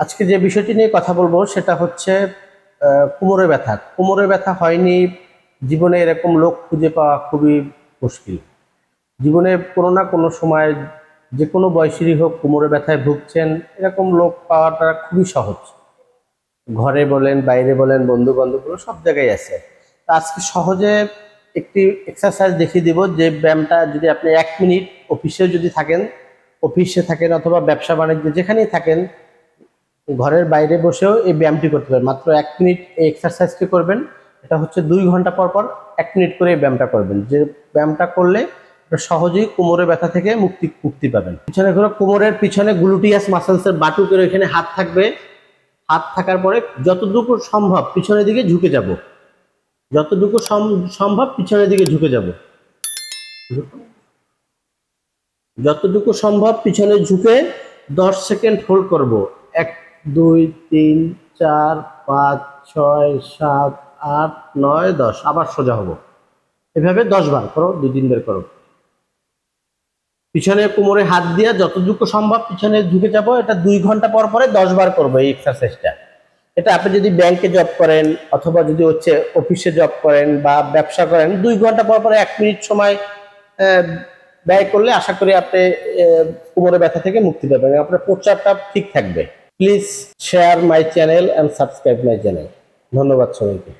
আজকে যে বিষয়টি নিয়ে কথা বলব সেটা হচ্ছে কোমরে ব্যথা। কোমরে ব্যথা হয়নি, জীবনে এরকম লোক খুঁজে পাওয়া খুবই মুশকিল। জীবনে কোনো না কোনো সময় যে কোনো বয়সেরই হোক কোমরে ব্যথায় ভুগছেন, এরকম লোক পাওয়াটা খুবই সহজ। ঘরে বলেন, বাইরে বলেন বন্ধু বান্ধব সব জায়গায় আছে। তা আজকে সহজে একটি এক্সারসাইজ দেখিয়ে দিব যে ব্যায়ামটা যদি আপনি এক মিনিট অফিসেও যদি থাকেন, অফিসে থাকেন অথবা ব্যবসা বাণিজ্যে যেখানেই থাকেন ঘরের বাইরে বসেও এই ব্যায়ামটি করতে পারেন। মাত্র এক মিনিট এই এক্সারসাইজটি করবেন, এটা হচ্ছে দুই ঘণ্টা পর পর এক মিনিট করে এই ব্যায়ামটা করবেন। যে ব্যায়ামটা করলে সহজেই কোমরে ব্যথা থেকে মুক্তি মুক্তি পাবেন। পিছনে ঘুরে কোমরের পিছনে গ্লুটিয়াস মাসেলসের বাটুকের এখানে হাত থাকবে। হাত থাকার পরে যতটুকু সম্ভব পিছনের দিকে ঝুঁকে যাব। যতটুকু সম- সম্ভব পিছনের দিকে ঝুঁকে যাব। যতটুকু সম্ভব পিছনে ঝুঁকে দশ সেকেন্ড হোল্ড করব। এক দুই, তিন, চার, পাঁচ, ছয়, সাত, আট, নয়, দশ। আবার সোজা হব। এভাবে দশ বার করো, দুই দিন বের করো। পিছনে কোমরে হাত দিয়ে যতটুকু সম্ভব পিছনে ঝুঁকে যাব, এটা দুই ঘণ্টা পর পরে দশ বার করব এই এক্সারসাইজটা এটা আপনি যদি ব্যাংকে জব করেন, অথবা যদি হচ্ছে অফিসে জব করেন বা ব্যবসা করেন, দুই ঘণ্টা পর পরে এক মিনিট সময় ব্যয় করলে আশা করি আপনি কোমরে ব্যথা থেকে মুক্তি পাবেন আপনার প্রচারটা ঠিক থাকবে। Please share my channel and subscribe my channel ধন্যবাদ সবাইকে।